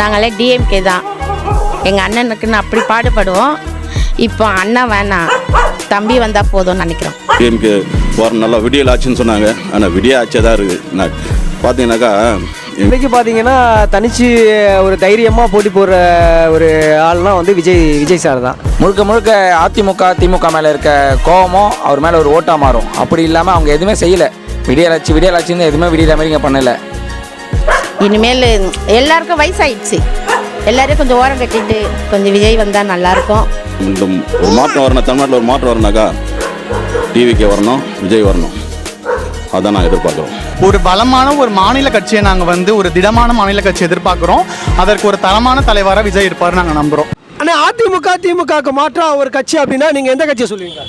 நாங்களே டிஎம்கே தான். எங்கள் அண்ணனுக்குன்னு அப்படி பாடுபடுவோம். இப்போ அண்ணன் வேணாம். தம்பி வந்தால் போதும்னு நினைக்கிறோம். டிஎம்கே வர நல்லா விடியல் ஆச்சுன்னு சொன்னாங்க. ஆனால் விடிய ஆச்சே தான் இருக்குது நான் பார்த்தீங்கன்னாக்கா எங்க- இன்னைக்கு பார்த்தீங்கன்னா தனிச்சு ஒரு தைரியமாக போட்டி போடுற ஒரு ஆள்னா வந்து விஜய் விஜய் சார் தான். முழுக்க முழுக்க அதிமுக திமுக மேலே இருக்க கோவமும் அவர் மேலே ஒரு ஓட்டாக மாறும். அப்படி இல்லாமல் அவங்க எதுவுமே செய்யலை. விடியலாச்சு விடியலாச்சுன்னு எதுவுமே விடியல மாதிரி இங்கே பண்ணலை. இனிமேல் எல்லாருக்கும் வயசாயிடுச்சு. எல்லாரையும் கொஞ்சம் ஓரம் கட்டிட்டு கொஞ்சம் விஜய் வந்தால் நல்லாயிருக்கும். ஒரு மாற்றம் வரணும். தமிழ்நாட்டில் ஒரு மாற்றம் வரணுனாக்கா டிவிக்கே வரணும் விஜய் வரணும். அதான் நான் எதிர்பார்க்குறோம். ஒரு பலமான ஒரு மாநில கட்சியை நாங்கள் வந்து ஒரு திடமான மாநில கட்சி எதிர்பார்க்குறோம். அதற்கு ஒரு தரமான தலைவராக விஜய் இருப்பார் நாங்கள் நம்புகிறோம் ஆனால் அதிமுக திமுகவுக்கு மாற்றா ஒரு கட்சி அப்படின்னா நீங்கள் எந்த கட்சியை சொல்லுவீங்க?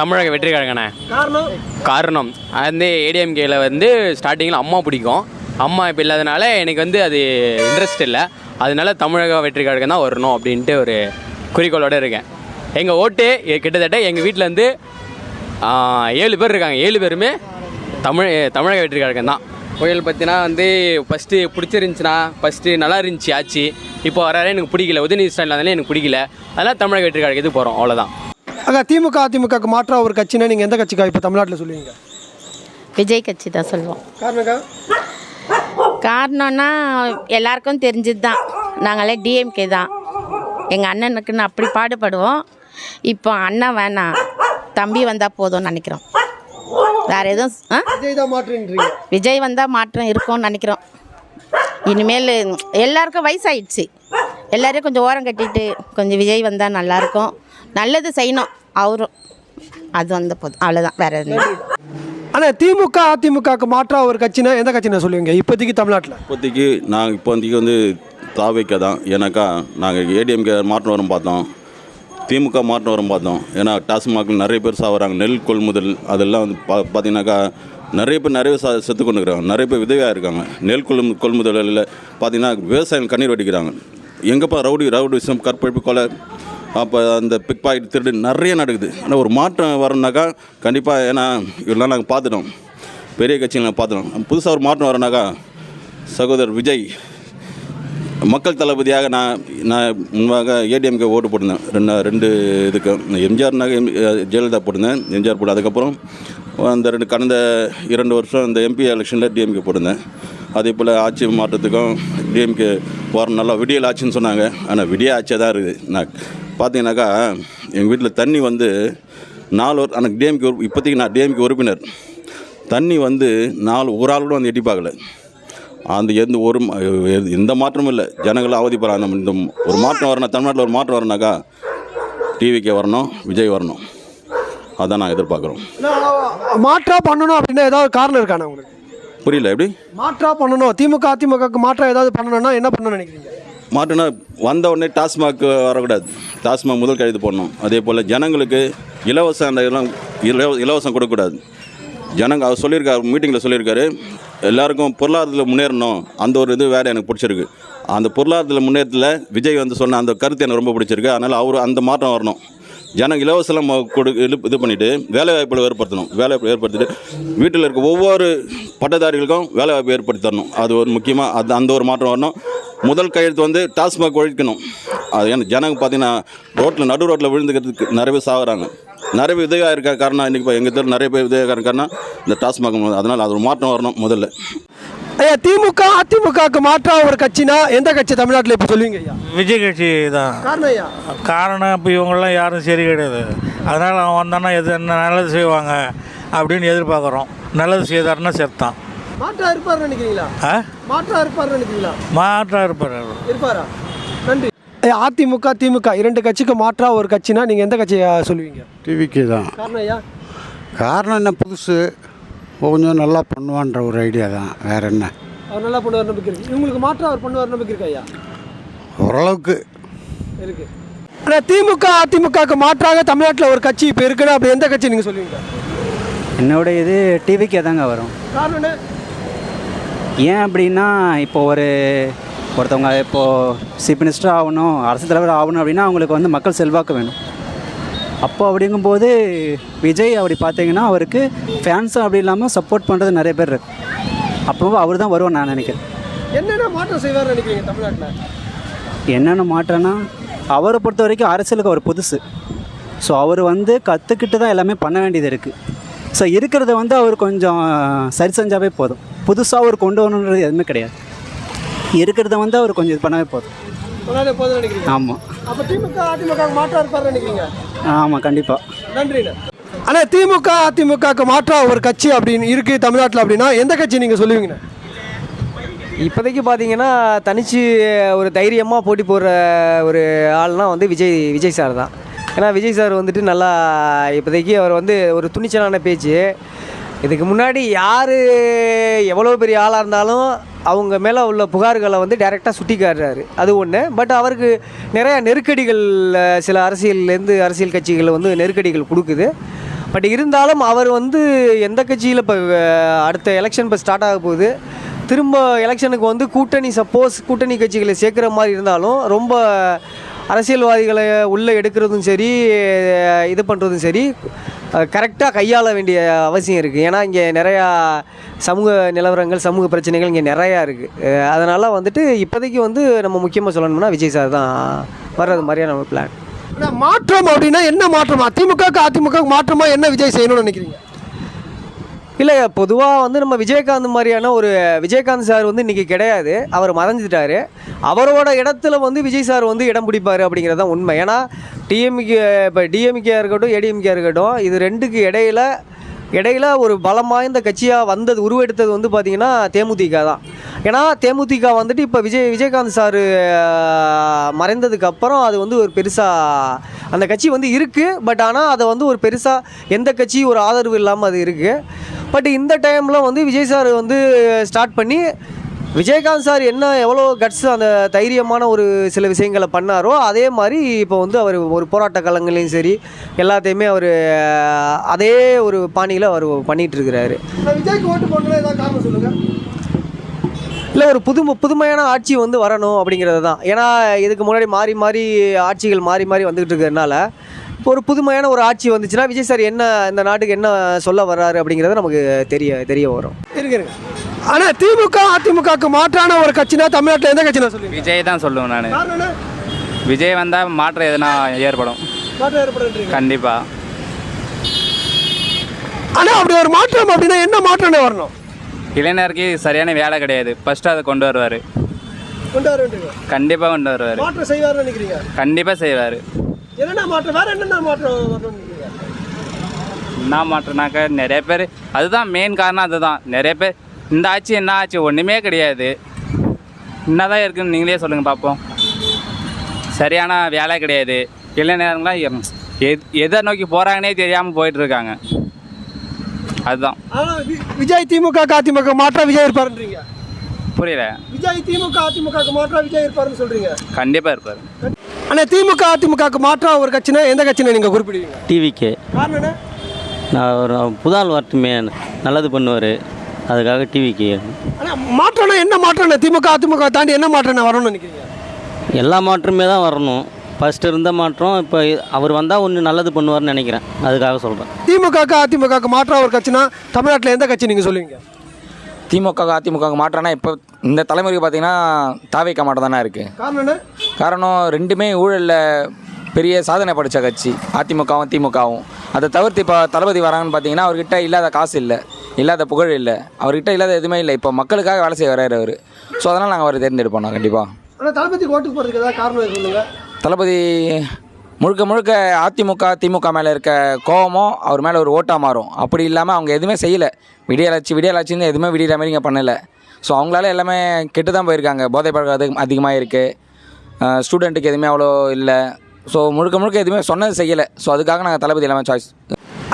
தமிழக வெற்றி கழகண்ணே காரணம்? காரணம் அது வந்து ஏடிஎம்கேல வந்து ஸ்டார்டிங்கில் அம்மா பிடிக்கும். அம்மா இப்போ இல்லாதனால எனக்கு வந்து அது இன்ட்ரெஸ்ட் இல்லை. அதனால தமிழக வெற்றி கழகம் தான் வரணும் அப்படின்ட்டு ஒரு குறிக்கோளோடு இருக்கேன். எங்கள் ஓட்டு கிட்டத்தட்ட எங்கள் வீட்டில் வந்து ஏழு பேர் இருக்காங்க. ஏழு பேருமே தமிழ் தமிழக வெற்றி கழகம் தான். கோயில் பற்றினா வந்து ஃபஸ்ட்டு பிடிச்சிருந்துச்சின்னா ஃபஸ்ட்டு நல்லா இருந்துச்சு ஆச்சு இப்போ வர எனக்கு பிடிக்கல. உதயநிதி ஸ்டாலின் இல்லாதனால எனக்கு பிடிக்கல. அதனால் தமிழக வெற்றி கழகத்துக்கு போகிறோம் அவ்வளோதான் அக்கா திமுக அதிமுகவுக்கு மாற்றா ஒரு கட்சினா நீங்கள் எந்த கட்சிக்கா இப்போ தமிழ்நாட்டில் சொல்லுவீங்க? விஜய் கட்சி தான் சொல்லுவோம். காரணக்கா காரணம்னா எல்லாருக்கும் தெரிஞ்சது தான் நாங்களே டிஎம்கே தான். எங்கள் அண்ணனுக்குன்னு அப்படி பாடுபடுவோம். இப்போ அண்ணன் வேணாம். தம்பி வந்தால் போதும்னு நினைக்கிறோம். வேறு எதுவும் விஜய் வந்தால் மாற்றம் இருக்கும்னு நினைக்கிறோம். இனிமேல் எல்லாருக்கும் வயசாயிடுச்சு. எல்லாரையும் கொஞ்சம் ஓரம் கட்டிட்டு கொஞ்சம் விஜய் வந்தால் நல்லாயிருக்கும் நல்லது செய்யணும். அவரும். அது வந்த போதும். அவ்வளோதான் வேறு எதுவும் ஆனால் திமுக அதிமுகவுக்கு மாற்றாக ஒரு கட்சினா எந்த கட்சினா சொல்லுவீங்க? இப்போதைக்கு தமிழ்நாட்டில். இப்போதைக்கு நாங்கள் இப்போதைக்கு வந்து தாவைக்க தான். ஏன்னாக்கா நாங்கள் ஏடிஎம்கே மாற்றம் வரும் பார்த்தோம். திமுக மாற்றம் வரும் பார்த்தோம். ஏன்னா டாஸ்மாகில் நிறைய பேர் சாவறாங்க. நெல் கொள்முதல் அதெல்லாம் வந்து பா பார்த்தீங்கன்னாக்கா நிறைய பேர் நிறைய சா செத்து கொண்டு இருக்கிறாங்க நிறைய பேர் விதவையாக இருக்காங்க. நெல் கொள்மு கொள்முதலில் பார்த்தீங்கன்னா விவசாயம் கண்ணீர் வடிக்கிறாங்க. எங்கப்பா ரவுடி ரவுடி விஷம் கற்பழிப்பு கொலை அப்போ அந்த பிக் பாக்கெட் திருடு நிறைய நடக்குது. ஆனால் ஒரு மாற்றம் வரணுனாக்கா கண்டிப்பாக ஏன்னா இதெல்லாம் நாங்கள் பார்த்துட்டோம். பெரிய கட்சிகளை பார்த்துட்டோம். புதுசாக ஒரு மாற்றம் வரனாக்கா சகோதரர் விஜய் மக்கள் தளபதியாக நான் நான் முன்பாக ஏடிஎம்கே ஓட்டு போட்டிருந்தேன். ரெண்டு ரெண்டு இதுக்கு எம்ஜிஆர்னாக எம் ஜெயலலிதா போட்டிருந்தேன் எம்ஜிஆர் போட்டு அதுக்கப்புறம் அந்த ரெண்டு கடந்த இரண்டு வருஷம் இந்த எம்பி எலெக்ஷனில் டிஎம்கே போட்டிருந்தேன். அதே போல் ஆட்சி மாற்றத்துக்கும் டிஎம்கே வாரம் நல்லா விடியல் ஆச்சுன்னு சொன்னாங்க. ஆனால் விடிய ஆட்சியாக தான் இருக்குது. நான் பார்த்தீங்கன்னாக்கா எங்கள் வீட்டில் தண்ணி வந்து நாலு ஒரு எனக்கு டிஎம்கே இப்போதைக்கு நான் டிஎம்கே உறுப்பினர். தண்ணி வந்து நாலு ஒரு ஆள் கூட வந்து எட்டி பார்க்கல. அந்த எந்த ஒரு எந்த மாற்றமும் இல்லை. ஜனங்கள் அவதிப்படுறாங்க இந்த ஒரு மாற்றம் வரணும் தமிழ்நாட்டில் ஒரு மாற்றம் வரணுனாக்கா டிவிக்கே வரணும் விஜய் வரணும். அதான் நான் எதிர்பார்க்குறோம். மாற்றா பண்ணணும் அப்படின்னா ஏதாவது காரணம் இருக்காண்ணா உங்களுக்கு? புரியல எப்படி? மாற்றா பண்ணணும். திமுக அதிமுகவுக்கு மாற்றா ஏதாவது பண்ணணும்னா என்ன பண்ணணும்னு நினைக்கிறீங்க? மாற்றம்னா வந்த உடனே டாஸ்மாக் வரக்கூடாது. டாஸ்மாக் முதல் கைது போடணும். அதே போல் ஜனங்களுக்கு இலவசம் அந்த இதெல்லாம் இலவ இலவசம் கொடுக்கக்கூடாது. ஜனங்க அவர் சொல்லியிருக்காரு மீட்டிங்கில் சொல்லியிருக்காரு எல்லாருக்கும் பொருளாதாரத்தில் முன்னேறணும். அந்த ஒரு இது வேறு எனக்கு பிடிச்சிருக்கு. அந்த பொருளாதாரத்தில் முன்னேற்றத்தில் விஜய் வந்து சொன்ன அந்த கருத்து எனக்கு ரொம்ப பிடிச்சிருக்கு. அதனால் அவர் அந்த மாற்றம் வரணும். ஜனங்க இலவசம் கொடு இது இது பண்ணிவிட்டு வேலைவாய்ப்புகளை ஏற்படுத்தணும். வேலைவாய்ப்பு ஏற்படுத்திட்டு வீட்டில் இருக்க ஒவ்வொரு பட்டதாரிகளுக்கும் வேலைவாய்ப்பு ஏற்படுத்தி தரணும். அது ஒரு முக்கியமாக அது அந்த ஒரு மாற்றம் வரணும். முதல் கையெழுத்து வந்து டாஸ்மாக் ஒழிக்கணும். அது ஏன்னா ஜனங்க பார்த்தீங்கன்னா ரோட்டில் நடு ரோட்டில் விழுந்துக்கிறதுக்கு நிறைய பேர் சாகுறாங்க. நிறைய பேர் உதவியாக இருக்க காரணம் இன்றைக்கி இப்போ எங்கள் தெரு நிறைய பேர் உதவியாக இருக்க காரணம் இந்த டாஸ்மாக் அதனால் அது ஒரு மாற்றம் வரணும் முதல்ல. ஐயா திமுக அதிமுகவுக்கு மாற்றா ஒரு கட்சினா எந்த கட்சி தமிழ்நாட்டில் இப்போ சொல்லுவீங்க ஐயா? விஜய் கட்சி தான். காரணம் ஐயா? காரணம் இப்போ இவங்கெல்லாம் யாரும் சரி கிடையாது. அதனால் அவன் வந்தான்னா எது என்ன நல்லது செய்வாங்க அப்படின்னு எதிர்பார்க்குறோம். நல்லது செய்தாருன்னா செத்தான். மாற்றா இருப்பார்னு நினைக்கிறீங்களா? ஆ? மாற்றா இருப்பார்னு நினைக்கிறீங்களா? மாற்றம் இருப்பார். இருப்பாரா? நன்றி. ஐயா அதிமுக திமுக இரண்டு கட்சிக்கு மாற்றா ஒரு கட்சினா நீங்கள் எந்த கட்சியை சொல்லுவீங்க? டிவிக்கு தான். காரணம் ஐயா? காரணம் என்ன புதுசு? கொஞ்சம் நல்லா பண்ணுவான்ற ஒரு ஐடியா தான். வேற என்ன? அவர் நல்லா பண்ணுவார் நம்பிக்கை இருக்கு. இவங்களுக்கு மாற்றா அவர் பண்ணுவார் நம்பிக்கை இருக்கா ஐயா? ஓரளவுக்கு. இருக்கு. ஆனால் திமுக அதிமுகவுக்கு மாற்றாக தமிழ்நாட்டில் ஒரு கட்சி இப்போ இருக்குன்னா அப்படி எந்த கட்சி நீங்கள் சொல்லுவீங்க? என்னோட இது டிவிக்கே தாங்க வரும். காரணம் ஏன் அப்படின்னா இப்போ ஒரு ஒருத்தவங்க இப்போது சீஃப் மினிஸ்டர் ஆகணும் அரசு தலைவர் ஆகணும் அப்படின்னா அவங்களுக்கு வந்து மக்கள் செல்வாக்கு வேணும். அப்போ அப்படிங்கும்போது விஜய் அப்படி பார்த்தீங்கன்னா அவருக்கு ஃபேன்ஸும் அப்படி இல்லாமல் சப்போர்ட் பண்ணுறது நிறைய பேர் இருக்கு. அப்போ அவர் தான் வருவான்னு நான் நினைக்கிறேன். என்னென்ன மாற்றம் செய்வார்னு நினைக்கிறீங்க தமிழ்நாட்டில்? என்னென்ன மாற்றம்னா அவரை பொறுத்த வரைக்கும் அரசியலுக்கு அவர் புதுசு. ஸோ அவர் வந்து கற்றுக்கிட்டு தான் எல்லாமே பண்ண வேண்டியது இருக்குது ஸோ இருக்கிறத வந்து அவர் கொஞ்சம் சரி செஞ்சாவே போதும். புதுசாக அவர் கொண்டு வரணுன்றது எதுவுமே கிடையாது. இருக்கிறத வந்து அவர் கொஞ்சம் இது பண்ணவே போதும். ஆமாம் அப்போ திமுக அதிமுக மாற்றம் நினைக்கிறீங்க? ஆமாம் கண்டிப்பாக நன்றிண்ணா. ஆனால் திமுக அதிமுகக்கு மாற்றா ஒரு கட்சி அப்படின்னு இருக்கு தமிழ்நாட்டில் அப்படின்னா எந்த கட்சி நீங்கள் சொல்லுவீங்கண்ணா? இப்போதைக்கு பார்த்தீங்கன்னா தனிச்சு ஒரு தைரியமாக போட்டி போடுற ஒரு ஆள்னா வந்து விஜய் விஜய் சார் தான். ஏன்னா விஜய் சார் வந்துட்டு நல்லா இப்போதைக்கு அவர் வந்து ஒரு துணிச்சலான பேச்சு. இதுக்கு முன்னாடி யார் எவ்வளோ பெரிய ஆளாக இருந்தாலும் அவங்க மேலே உள்ள புகார்களை வந்து டைரெக்டாக சுட்டி காட்டுறாரு அது ஒன்று பட் அவருக்கு நிறையா நெருக்கடிகள் சில அரசியல்லேருந்து அரசியல் கட்சிகள் வந்து நெருக்கடிகள் கொடுக்குது. பட் இருந்தாலும் அவர் வந்து எந்த கட்சியில் இப்போ அடுத்த எலெக்ஷன் இப்போ ஸ்டார்ட் ஆக போகுது. திரும்ப எலெக்ஷனுக்கு வந்து கூட்டணி சப்போஸ் கூட்டணி கட்சிகளை சேர்க்குற மாதிரி இருந்தாலும் ரொம்ப அரசியல்வாதிகளை உள்ளே எடுக்கிறதும் சரி இது பண்ணுறதும் சரி கரெக்டாக கையாள வேண்டிய அவசியம் இருக்குது ஏன்னா இங்கே நிறையா சமூக நிலவரங்கள் சமூக பிரச்சனைகள் இங்கே நிறையா இருக்குது அதனால் வந்துட்டு இப்போதைக்கு வந்து நம்ம முக்கியமாக சொல்லணும்னா விஜய் சார் தான் வர்றது மாதிரியான நம்ம பிளான் மாற்றம் அப்படின்னா என்ன மாற்றமா? திமுகக்கு அதிமுக மாற்றமாக என்ன விஜய் செய்யணும்னு நினைக்கிறீங்க? இல்லை பொதுவாக வந்து நம்ம விஜயகாந்த் மாதிரியான ஒரு விஜயகாந்த் சார் வந்து இன்றைக்கி கிடையாது. அவர் மறைஞ்சிட்டாரு. அவரோட இடத்துல வந்து விஜய் சார் வந்து இடம் பிடிப்பார் அப்படிங்கிறது தான் உண்மை. ஏன்னா டிஎம்கே இப்போ டிஎம்கே இருக்கட்டும் ஏடிஎம்கே இருக்கட்டும் இது ரெண்டுக்கு இடையில இடையில ஒரு பலம் வாய்ந்த கட்சியாக வந்தது உருவெடுத்தது வந்து பார்த்திங்கன்னா தேமுதிக தான். ஏன்னா தேமுதிக வந்துட்டு இப்போ விஜய் விஜயகாந்த் சார் மறைந்ததுக்கு அப்புறம் அது வந்து ஒரு பெருசாக அந்த கட்சி வந்து இருக்குது பட் ஆனால் அதை வந்து ஒரு பெருசாக எந்த கட்சி ஒரு ஆதரவு இல்லாமல் அது இருக்குது பட் இந்த டைமில் வந்து விஜய் சார் வந்து ஸ்டார்ட் பண்ணி விஜயகாந்த் சார் என்ன எவ்வளோ கட்ஸ் அந்த தைரியமான ஒரு சில விஷயங்களை பண்ணாரோ அதே மாதிரி இப்போ வந்து அவர் ஒரு போராட்ட காலங்களையும் சரி எல்லாத்தையுமே அவர் அதே ஒரு பாணியில் அவர் பண்ணிகிட்டு இருக்கிறாரு இல்லை ஒரு புது புதுமையான ஆட்சி வந்து வரணும் அப்படிங்கிறது தான் ஏன்னா இதுக்கு முன்னாடி மாறி மாறி ஆட்சிகள் மாறி மாறி வந்துகிட்டு இருக்கிறதுனால ஒரு புதுமையான ஒரு ஆட்சி வந்துச்சுன்னா விஜய் சார் என்ன இந்த நாட்டுக்கு என்ன சொல்ல வர்றாரு அப்படிங்கிறது நமக்கு தெரிய தெரிய வரும். இருங்க இருங்க. ஆனா திமுக அதிமுகக்கு மாற்றான ஒரு கட்சினா தமிழ்நாட்டில் எந்த கட்சினா சொல்லுவீங்க விஜய் தான் சொல்லுவேன் நான்? விஜய் வந்தால் மாற்றம் எதுனா ஏற்படும். மாற்றம் ஏற்படுன்றீங்க கண்டிப்பாக ஆனா அப்படி ஒரு மாற்றம் அப்படின்னா என்ன மாற்றம்னே வரணும்? இளைஞருக்கு சரியான வேலை கிடையாது. ஃபஸ்ட்டு அதை கொண்டு வருவார். கொண்டு கண்டிப்பாக கொண்டு வருவார். மாற்றம் நினைக்கிறீங்க? கண்டிப்பாக செய்வார். என்னென்ன மாற்றம்? வேற என்னென்ன மாற்றம் வரணும்னு என்ன மாற்றம்னாக்கா நிறைய பேர் அதுதான் மெயின் காரணம் அதுதான். நிறைய பேர் இந்த ஆட்சி என்ன ஆச்சு ஒன்றுமே கிடையாது. என்னதான் இருக்குன்னு நீங்களே சொல்லுங்கள் பார்ப்போம். சரியான வேலை கிடையாது. இளைஞர்கள்லாம் எத் எதை நோக்கி போகிறாங்கன்னே தெரியாமல் போயிட்டுருக்காங்க. அதுதான். விஜய் திமுக அதிமுக மாற்றா விஜய் இருப்பாருன்றீங்க? புரியல. விஜய் திமுக அதிமுக மாற்றா விஜய் இருப்பாருன்னு சொல்றீங்க? கண்டிப்பாக இருப்பார். ஆனா திமுக அதிமுக மாற்றா ஒரு கட்சினா எந்த கட்சினை நீங்க குறிப்பிடுவீங்க? டிவிக்கு. காரணம் என்ன? நான் ஒரு புதால் வரட்டுமே நல்லது பண்ணுவார். அதுக்காக டிவிக்கு. ஆனா மாற்றம்னா என்ன மாற்றம்னா திமுக அதிமுக தாண்டி என்ன மாற்றம் வரணும்னு நினைக்கிறீங்க? எல்லா மாற்றமே தான் வரணும். ஃபஸ்ட்டு இருந்த மாற்றம் இப்போ அவர் வந்தால் ஒன்று நல்லது பண்ணுவார்னு நினைக்கிறேன். அதுக்காக சொல்கிறேன் திமுக அதிமுக மாற்றா ஒரு கட்சினா தமிழ்நாட்டில் எந்த கட்சி நீங்க சொல்லுவீங்க? திமுக அதிமுக மாற்றம்னா இப்போ இந்த தலைமுறைக்கு பார்த்தீங்கன்னா தாவைக்க மாட்டம் தானே இருக்குது காரணம் ரெண்டுமே ஊழலில் பெரிய சாதனை படித்த கட்சி. அதிமுகவும் திமுகவும். அதை தவிர்த்து இப்போ தளபதி வராங்கன்னு பார்த்தீங்கன்னா அவர்கிட்ட இல்லாத காசு இல்லை. இல்லாத புகழ் இல்லை. அவர்கிட்ட இல்லாத எதுவுமே இல்லை. இப்போ மக்களுக்காக வேலை செய்ய வர்றாரு அவர். ஸோ அதனால் நாங்கள் அவரை தேர்ந்தெடுப்போம் நான் கண்டிப்பாக தளபதி ஓட்டுக்கு போறதுக்கு ஏதாவது காரணம் தளபதி முழுக்க முழுக்க அதிமுக திமுக மேலே இருக்க கோவமும் அவர் மேலே ஒரு ஓட்டாக மாறும். அப்படி இல்லாமல் அவங்க எதுவுமே செய்யலை. விடியலாச்சு விடியலாச்சுன்னு எதுவுமே விடியற மாதிரி இங்கே பண்ணலை. ஸோ அவங்களால எல்லாமே கெட்டு தான் போயிருக்காங்க. போதை பழக்கம் அதிகம் அதிகமாக இருக்குது ஸ்டூடெண்ட்டுக்கு எதுவுமே அவ்வளோ இல்லை. ஸோ முழுக்க முழுக்க எதுவுமே சொன்னது செய்யலை. ஸோ அதுக்காக நாங்கள் தளபதி எல்லாமே சாய்ஸ்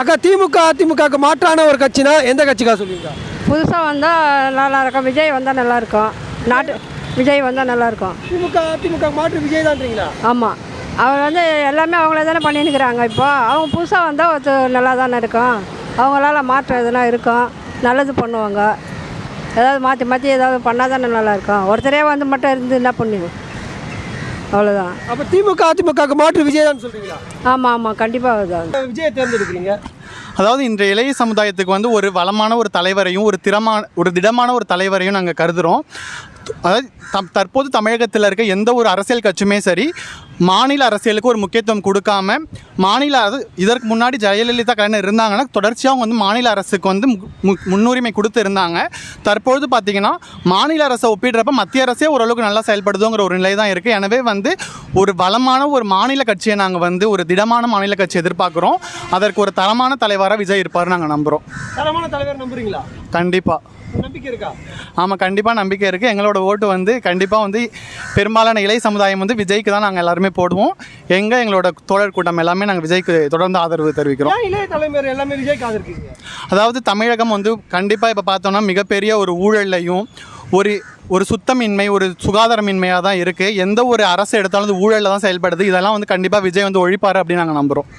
அக்கா திமுக அதிமுக மாற்றான ஒரு கட்சினா எந்த கட்சிக்கா சொல்லுவீங்க? புதுசாக வந்தால் நல்லா இருக்கும். விஜய் வந்தால் நல்லா இருக்கும். நாட்டு விஜய் வந்தால் நல்லா இருக்கும். திமுக அதிமுக மாற்று விஜய் தான்றீங்களா? ஆமாம் அவர் வந்து எல்லாமே அவங்களே தானே பண்ணினுக்கிறாங்க இப்போ. அவங்க புதுசாக வந்தால் ஒருத்தர் நல்லா தானே இருக்கும். அவங்களால மாற்றம் எதுனா இருக்கும். நல்லது பண்ணுவாங்க. ஏதாவது மாற்றி மாற்றி ஏதாவது பண்ணால் தானே நல்லா இருக்கும். ஒருத்தரே வந்து மட்டும் இருந்து என்ன பண்ணுவோம் அவ்வளோதான் அப்ப திமுக அதிமுக மாற்று விஜய் தான் சொல்றீங்களா ஆமாம் ஆமாம் கண்டிப்பாக அதுதான் விஜயை தேர்ந்தெடுக்கிறீங்க. அதாவது இன்றைய இளைய சமுதாயத்துக்கு வந்து ஒரு வளமான ஒரு தலைவரையும் ஒரு திறமான ஒரு திடமான ஒரு தலைவரையும் நாங்கள் கருதுகிறோம் அதாவது தம் தற்போது தமிழகத்தில் இருக்க எந்த ஒரு அரசியல் கட்சியுமே சரி மாநில அரசியலுக்கு ஒரு முக்கியத்துவம் கொடுக்காம மாநில அரசு இதற்கு முன்னாடி ஜெயலலிதா கலைஞர் இருந்தாங்கன்னா தொடர்ச்சியாக அவங்க வந்து மாநில அரசுக்கு வந்து முன்னுரிமை கொடுத்து இருந்தாங்க. தற்பொழுது பார்த்தீங்கன்னா மாநில அரசை ஒப்பிடுறப்ப மத்திய அரசே ஓரளவுக்கு நல்லா செயல்படுதுங்கிற ஒரு நிலை தான் இருக்குது எனவே வந்து ஒரு பலமான ஒரு மாநில கட்சியை நாங்கள் வந்து ஒரு திடமான மாநில கட்சி எதிர்பார்க்குறோம். அதற்கு ஒரு தரமான தலைவராக விஜய் இருப்பார் நாங்கள் நம்புகிறோம் தரமான தலைவர் நம்புறீங்களா? கண்டிப்பாக நம்பிக்கை இருக்கா? ஆமாம் கண்டிப்பாக நம்பிக்கை இருக்குது எங்களோட ஓட்டு வந்து கண்டிப்பாக வந்து பெரும்பாலான இளைய சமுதாயம் வந்து விஜய்க்கு தான் நாங்கள் எல்லாருமே போடுவோம். எங்கே எங்களோட தோழர் கூட்டம் எல்லாமே நாங்கள் விஜய்க்கு தொடர்ந்து ஆதரவு தெரிவிக்கிறோம். இளைய தலைவர் எல்லாமே விஜய்க்கு ஆதரிக்கீங்க அதாவது தமிழகம் வந்து கண்டிப்பாக இப்போ பார்த்தோம்னா மிகப்பெரிய ஒரு ஊழல்லையும் ஒரு ஒரு சுத்தமின்மை ஒரு சுகாதாரமின்மையாக தான் இருக்குது எந்த ஒரு அரசு எடுத்தாலும் ஊழலில் தான் செயல்படுது. இதெல்லாம் வந்து கண்டிப்பாக விஜய் வந்து ஒழிப்பார் அப்படின்னு நாங்கள் நம்புகிறோம்